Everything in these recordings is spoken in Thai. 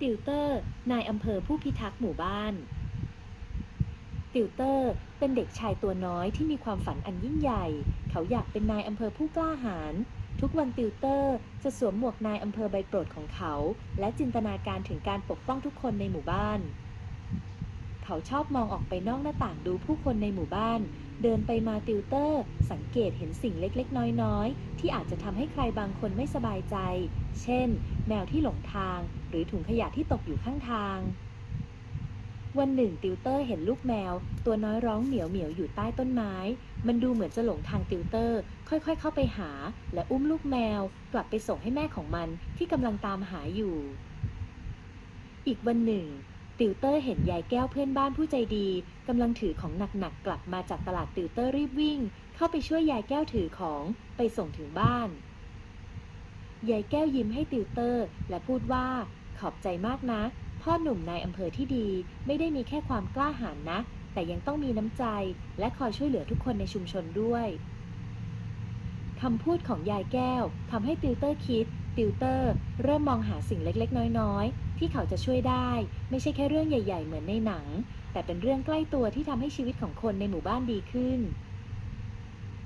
ติวเตอร์ นายอำเภอผู้พิทักษ์หมู่บ้าน ติวเตอร์ เป็นเด็กชายตัวน้อยที่มีความฝันอันยิ่งใหญ่ เขาอยากเป็นนายอำเภอผู้กล้าหาญ ทุกวันติวเตอร์จะสวมหมวกนายอำเภอใบโปรดของเขา และจินตนาการถึงการปกป้องทุกคนในหมู่บ้าน เขาชอบมองออกไปนอกหน้าต่างดูผู้คนในหมู่บ้าน เดินไปมาติวเตอร์ สังเกตเห็นสิ่งเล็กๆ น้อยๆ ที่อาจจะทำให้ใครบางคนไม่สบายใจ เช่น แมวที่หลงทาง หรือถุงขยะที่ตกอยู่ข้างทาง วันหนึ่งติวเตอร์เห็นลูกแมว ตัวน้อยร้องเหมียวเหมียวอยู่ใต้ต้นไม้ มันดูเหมือนจะหลงทางติวเตอร์ ค่อยๆ เข้าไปหา และอุ้มลูกแมว กลับไปส่งให้แม่ของมันที่กำลังตามหาอยู่ อีกวันหนึ่ง ติวเตอร์เห็นยายแก้วเพื่อนบ้านผู้ใจดีกำลังถือของหนักๆกลับมาจากตลาดติวเตอร์รีบวิ่ง เข้าไปช่วยยายแก้วถือของไปส่งถึงบ้าน ยายแก้วยิ้มให้ติวเตอร์และพูดว่า ขอบใจมากนะ พ่อหนุ่มนายอำเภอที่ดี ไม่ได้มีแค่ความกล้าหาญนะ แต่ยังต้องมีน้ำใจ และคอยช่วยเหลือทุกคนในชุมชนด้วยคำพูดของยายแก้วทำให้ติวเตอร์คิดติวเตอร์เริ่มมองหาสิ่งเล็กๆ น้อยๆ ที่เขาจะช่วยได้ ไม่ใช่แค่เรื่องใหญ่ ๆ เหมือนในหนัง แต่เป็นเรื่องใกล้ตัวที่ทำให้ชีวิตของคนในหมู่บ้านดีขึ้น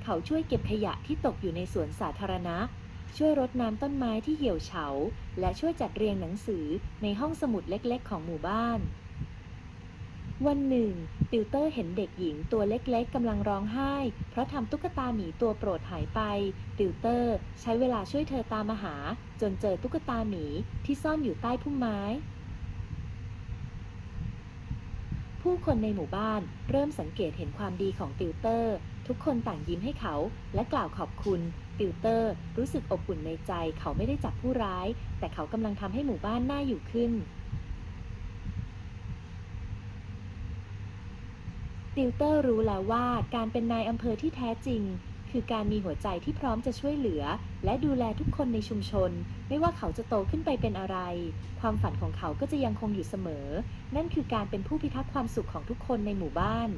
เขาช่วยเก็บขยะที่ตกอยู่ในสวนสาธารณะ ช่วยรดน้ำต้นไม้ที่เหี่ยวเฉา และช่วยจัดเรียงหนังสือในห้องสมุดเล็กๆ ของหมู่บ้าน วันหนึ่ง ติวเตอร์เห็นเด็กหญิงตัวเล็กๆกำลังร้องไห้ เพราะทำตุ๊กตาหมีตัวโปรดหายไป ติวเตอร์ใช้เวลาช่วยเธอตามมาหา จนเจอตุ๊กตาหมีที่ซ่อนอยู่ใต้พุ่มไม้ ผู้คนในหมู่บ้านเริ่มสังเกตเห็นความดีของติวเตอร์ ทุกคนต่างยิ้มให้เขา และกล่าวขอบคุณ ติวเตอร์ รู้สึกอบอุ่นในใจเขาไม่ได้จับผู้ร้าย แต่เขากำลังทำให้หมู่บ้านน่าอยู่ขึ้น ติวเตอร์รู้แล้วว่าการเป็นนายอำเภอที่แท้จริง คือการมีหัวใจที่พร้อมจะช่วยเหลือ และดูแลทุกคนในชุมชน ไม่ว่าเขาจะโตขึ้นไปเป็นอะไร ความฝันของเขาก็จะยังคงอยู่เสมอ นั่นคือการเป็นผู้พิทักษ์ความสุขของทุกคนในหมู่บ้าน